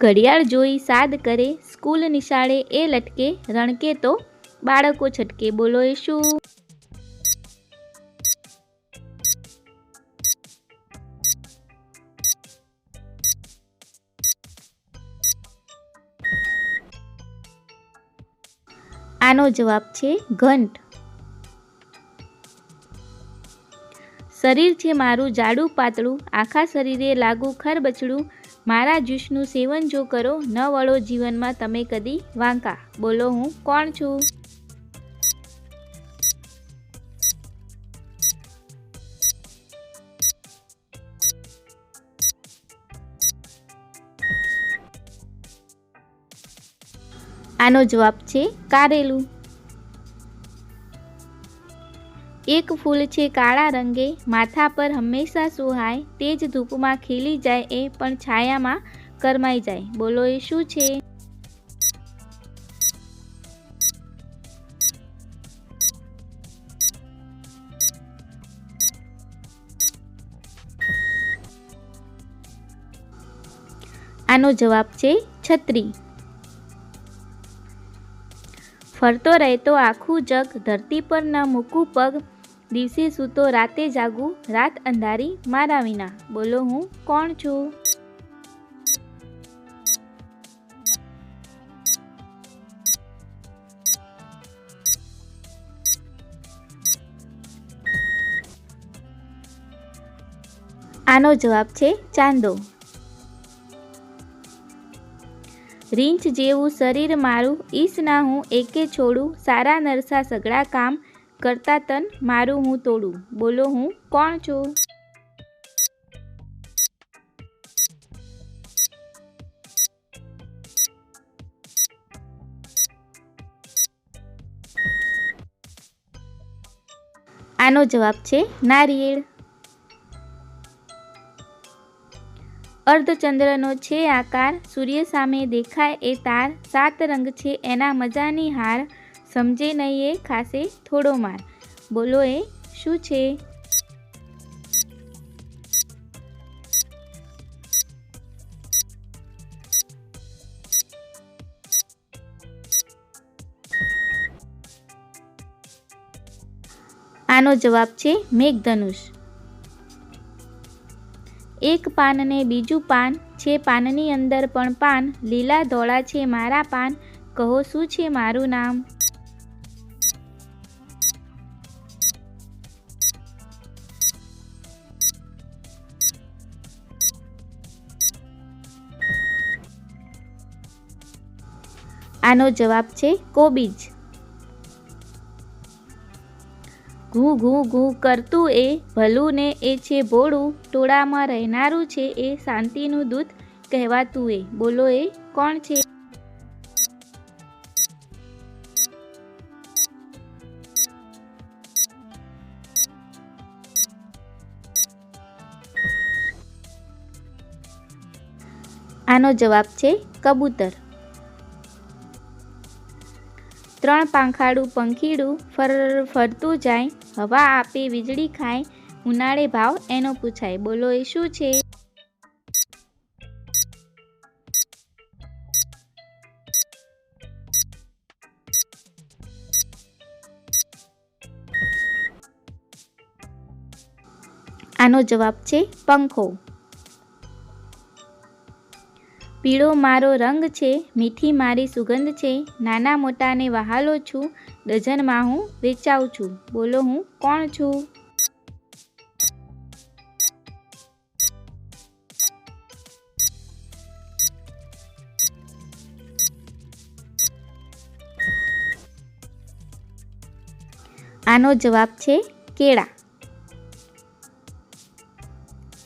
ઘડિયાળ જોઈ સાદ કરે, સ્કૂલ નિશાળે એ લટકે, રણકે તો બાળકો છટકે, બોલો શું? આનો જવાબ છે ઘંટ. શરીર છે મારું જાડું પાતળું, આખા શરીરે લાગુ ખરબચડું મારા જ્યુસનું સેવન જો કરો, ન વળો જીવનમાં તમે કદી વાંકા. બોલો હું કોણ છું? આનો જવાબ છે કારેલું. એક ફૂલ છે કાળા રંગે, માથા પર હંમેશા સુહાય તે જ ધૂપમાં ખીલી જાય એ પણ છાયામાં કરમાઈ જાય. બોલો, એ શું છે? આનો જવાબ છે છત્રી. ફરતો રહેતો આખું જગ ધરતી પર ન મૂકું પગ દિવસે સૂતો, રાતે જાગું, રાત અંધારી, મારા વિના. બોલો હું કોણ છું? આનો જવાબ છે ચાંદો. રીંછ જેવું શરીર મારું ઈશ ના હું એકે છોડું, સારા નરસા સગળા કામ કરતા તન મારું હું તોડું. બોલો હું કોણ છું? આનો જવાબ છે નારિયેળ. અર્ધચંદ્રનો છે આકાર, સૂર્ય સામે દેખાય એ તાર, સાત રંગ છે એના મજાની હાર સમજે નહીં એ ખાસે થોડો માર. બોલો એ, શું છે? આનો જવાબ છે મેઘધનુષ. એક પાન ને બીજું પાન છે પાનની અંદર પણ પાન, લીલા ધોળા છે મારા પાન, કહો શું છે મારું નામ? આનો જવાબ છે કોબીજ. ઘૂ ઘૂ ઘૂ કરતું એ ભલું ને એ છે ભોળું, ટોળામાં રહેનારું છે એ શાંતિનું દૂત કહેવાતું એ. બોલો એ કોણ છે? આનો જવાબ છે કબૂતર. ત્રણ પાંખાડું પંખીડું ફર, ફરતું જાય, હવા આપે, વીજળી ખાય, ઉનાળે ભાવ એનો પૂછાય. બોલો, એ શું છે? આનો જવાબ છે પંખો. પીળો મારો રંગ છે, મીઠી મારી સુગંધ છે, નાના મોટાને વહાલો છું, ડઝનમાં હું વેચાઉં છું. બોલો હું કોણ છું? આનો જવાબ છે, કેળા.